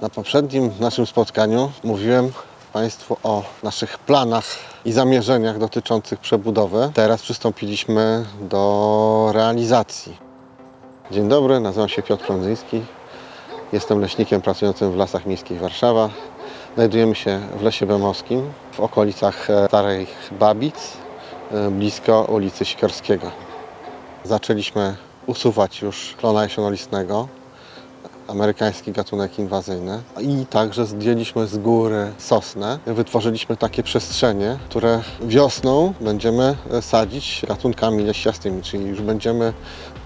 Na poprzednim naszym spotkaniu mówiłem Państwu o naszych planach i zamierzeniach dotyczących przebudowy. Teraz przystąpiliśmy do realizacji. Dzień dobry, nazywam się Piotr Prądzyński. Jestem leśnikiem pracującym w Lasach Miejskich Warszawa. Znajdujemy się w Lesie Bemowskim, w okolicach e, Starych Babic, e, blisko ulicy Sikorskiego. Zaczęliśmy usuwać już klona jesionolistnego, amerykański gatunek inwazyjny i także zdjęliśmy z góry sosnę. Wytworzyliśmy takie przestrzenie, które wiosną będziemy e, sadzić gatunkami leściastymi, czyli już będziemy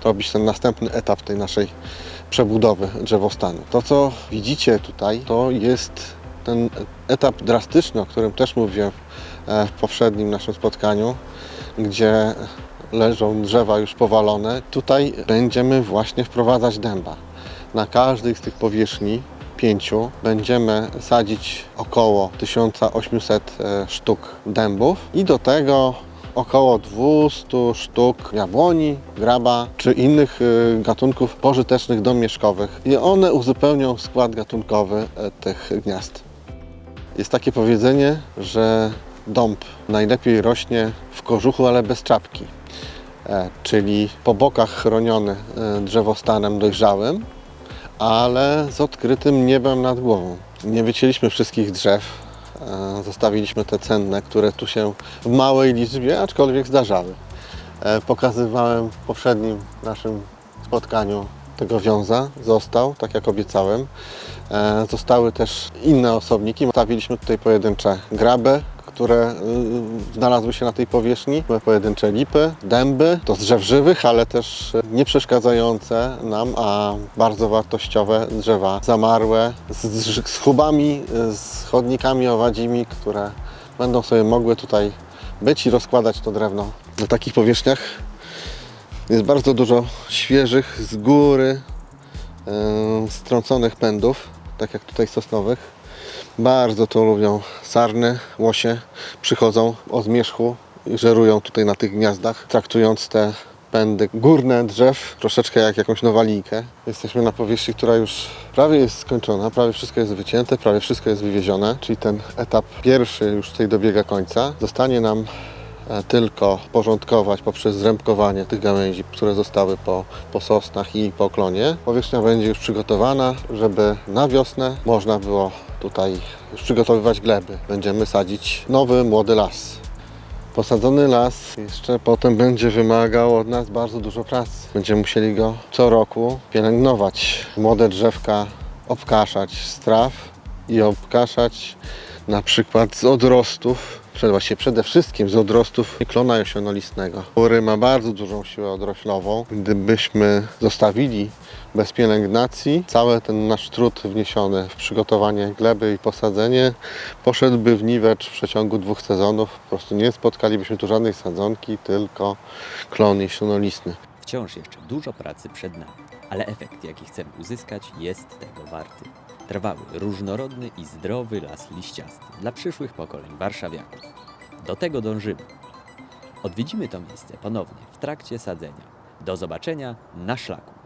robić ten następny etap tej naszej przebudowy drzewostanu. To, co widzicie tutaj, to jest ten etap drastyczny, o którym też mówiłem e, w poprzednim naszym spotkaniu, gdzie leżą drzewa już powalone. Tutaj będziemy właśnie wprowadzać dęba. Na każdej z tych powierzchni, pięciu, będziemy sadzić około 1800 e, sztuk dębów i do tego około 200 sztuk jabłoni, graba czy innych e, gatunków pożytecznych domieszkowych i one uzupełnią skład gatunkowy e, tych gniazd. Jest takie powiedzenie, że dąb najlepiej rośnie w kożuchu, ale bez czapki. Czyli po bokach chroniony drzewostanem dojrzałym, ale z odkrytym niebem nad głową. Nie wycięliśmy wszystkich drzew, e, zostawiliśmy te cenne, które tu się w małej liczbie, aczkolwiek zdarzały. E, Pokazywałem w poprzednim naszym spotkaniu tego wiąza, został, tak jak obiecałem. E, Zostały też inne osobniki. Stawiliśmy tutaj pojedyncze graby, które y, znalazły się na tej powierzchni. Pojedyncze lipy, dęby, to z drzew żywych, ale też y, nie przeszkadzające nam, a bardzo wartościowe drzewa zamarłe z, z, z chubami, y, z chodnikami owadzimi, które będą sobie mogły tutaj być i rozkładać to drewno. Na takich powierzchniach jest bardzo dużo świeżych, z góry e, strąconych pędów, tak jak tutaj sosnowych. Bardzo to lubią sarny, łosie. Przychodzą o zmierzchu i żerują tutaj na tych gniazdach, traktując te pędy górne drzew troszeczkę jak jakąś nowalijkę. Jesteśmy na powierzchni, która już prawie jest skończona, prawie wszystko jest wycięte, prawie wszystko jest wywiezione, czyli ten etap pierwszy już tutaj dobiega końca. Zostanie nam e, tylko porządkować poprzez zrębkowanie tych gałęzi, które zostały po, po sosnach i po klonie. Powierzchnia będzie już przygotowana, żeby na wiosnę można było tutaj już przygotowywać gleby. Będziemy sadzić nowy, młody las. Posadzony las jeszcze potem będzie wymagał od nas bardzo dużo pracy. Będziemy musieli go co roku pielęgnować. Młode drzewka obkaszać z traw i obkaszać na przykład z odrostów, właściwie przede wszystkim z odrostów klona jesionolistnego, który ma bardzo dużą siłę odroślową. Gdybyśmy zostawili bez pielęgnacji, cały ten nasz trud wniesiony w przygotowanie gleby i posadzenie poszedłby w niwecz w przeciągu dwóch sezonów. Po prostu nie spotkalibyśmy tu żadnej sadzonki, tylko klon jesionolistny. Wciąż jeszcze dużo pracy przed nami, ale efekt, jaki chcemy uzyskać, jest tego warty. Trwały, różnorodny i zdrowy las liściasty dla przyszłych pokoleń warszawiaków. Do tego dążymy. Odwiedzimy to miejsce ponownie w trakcie sadzenia. Do zobaczenia na szlaku.